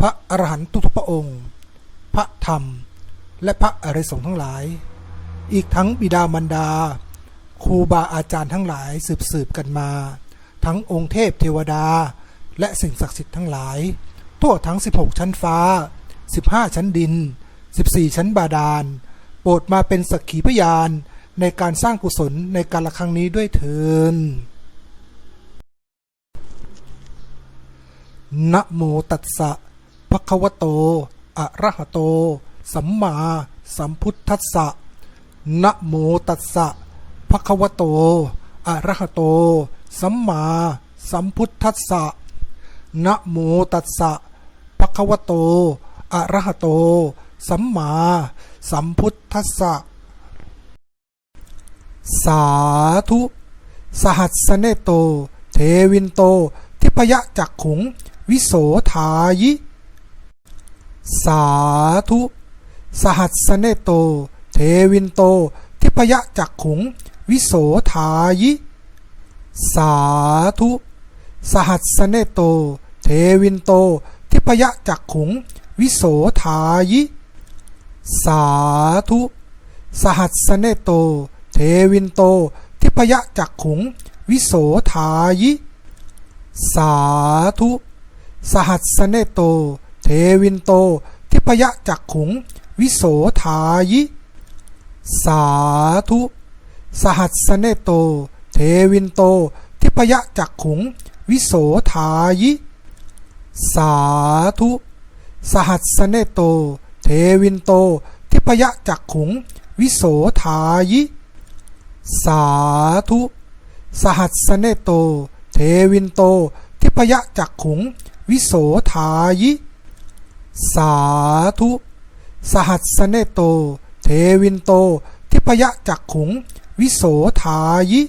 พระอรหันต์ทุกพระองค์ พระธรรม และพระอริยสงฆ์ทั้งหลาย อีกทั้งบิดามารดา ครูบาอาจารย์ทั้งหลายสืบสืบกันมา ทั้งองค์เทพเทวดา และสิ่งศักดิ์สิทธิ์ทั้งหลาย ทั่วทั้ง 16 ชั้นฟ้า 15 ชั้นดิน 14 ชั้นบาดาล โปรดมาเป็นสักขีพยานในการสร้างกุศลในการละครั้งนี้ด้วยเถินนะโมตัสสะ ภควโต อะระหะโต สัมมาสัมพุทธัสสะนะโมตัสสะภควโต อะระหะโต สัมมาสัมพุทธัสสะนะโมตัสสะภควโต อะระหะโต สัมมาสัมพุทธัสสะ สาธุ สหัสสเนโต เทวินโต ทิพยจักขุง วิโสทายิ สาธุ สหัสเนโต เทวินโต ทิพยจักขุง วิโสทายิ สาธุ สหัสเนโต เทวินโต ทิพยจักขุง วิโสทายิ สาธุ สหัสเนโต เทวินโต ทิพยจักขุง วิโสทายิ สาธุ สหัสเนโต เทวินโต ทิพยจักขุง วิโสทายิ สาธุ สหัสเนโต เทวินโต ทิพยจักขุง วิโสทายิ สาธุ สหัสเนโต เทวินโต ทิพยจักขุง วิโสทายิ สาธุ สหัสสเนโต เทวินโต ทิพยจักขุง วิโสทายิ สาธุ สหัสเนโต เทวินโต ทิพยะจักขุง วิโสทายิ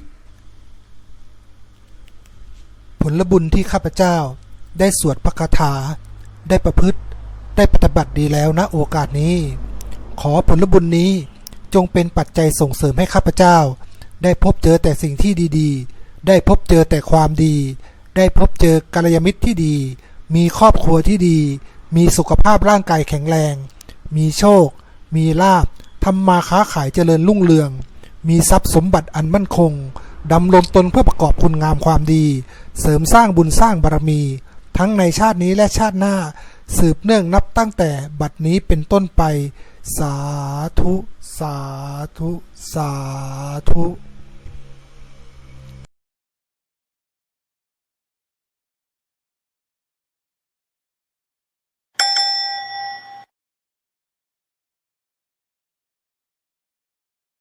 ผลบุญที่ข้าพเจ้าได้สวดพระคาถา ได้ประพฤติ ได้ปฏิบัติดีแล้วนะโอกาสนี้ ขอผลบุญนี้จงเป็นปัจจัยส่งเสริมให้ข้าพเจ้า ได้พบเจอแต่สิ่งที่ดีๆ ได้พบเจอแต่ความดี ได้พบเจอกัลยาณมิตรที่ดี มีครอบครัวที่ดี มีสุขภาพร่างกายแข็งแรง มีโชค มีลาภทำมาค้าขายเจริญรุ่งเรือง มีทรัพย์สมบัติอันมั่นคงดำรงตนเพื่อประกอบคุณงามความดี เสริมสร้างบุญสร้างบารมี ทั้งในชาตินี้และชาติหน้า สืบเนื่องนับตั้งแต่บัดนี้เป็นต้นไป สาธุ สาธุ สาธุ